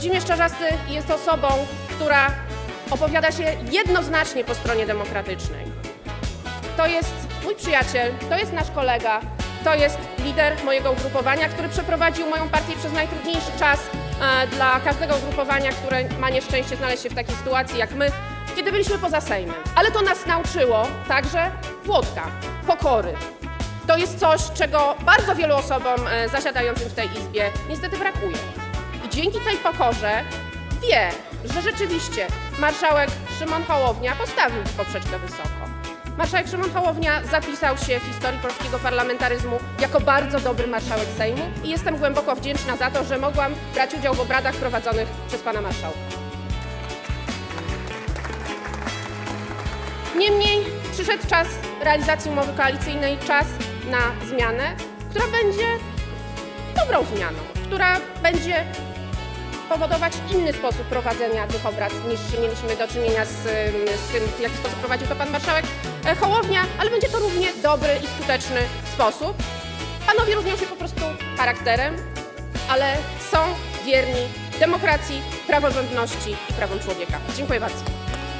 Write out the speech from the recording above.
Włodzimierz Czarzasty jest osobą, która opowiada się jednoznacznie po stronie demokratycznej. To jest mój przyjaciel, to jest nasz kolega, to jest lider mojego ugrupowania, który przeprowadził moją partię przez najtrudniejszy czas e, dla każdego ugrupowania, które ma nieszczęście znaleźć się w takiej sytuacji jak my, kiedy byliśmy poza Sejmem. Ale to nas nauczyło także Włodka, pokory. To jest coś, czego bardzo wielu osobom e, zasiadającym w tej Izbie niestety brakuje. Dzięki tej pokorze wie, że rzeczywiście marszałek Szymon Hołownia postawił poprzeczkę wysoko. Marszałek Szymon Hołownia zapisał się w historii polskiego parlamentaryzmu jako bardzo dobry marszałek Sejmu i jestem głęboko wdzięczna za to, że mogłam brać udział w obradach prowadzonych przez pana marszałka. Niemniej przyszedł czas realizacji umowy koalicyjnej, czas na zmianę, która będzie dobrą zmianą, która będzie powodować inny sposób prowadzenia tych obrad niż mieliśmy do czynienia z, z tym, w jaki sposób prowadził to pan marszałek e, Hołownia, ale będzie to równie dobry i skuteczny sposób. Panowie różnią się po prostu charakterem, ale są wierni demokracji, praworządności i prawom człowieka. Dziękuję bardzo.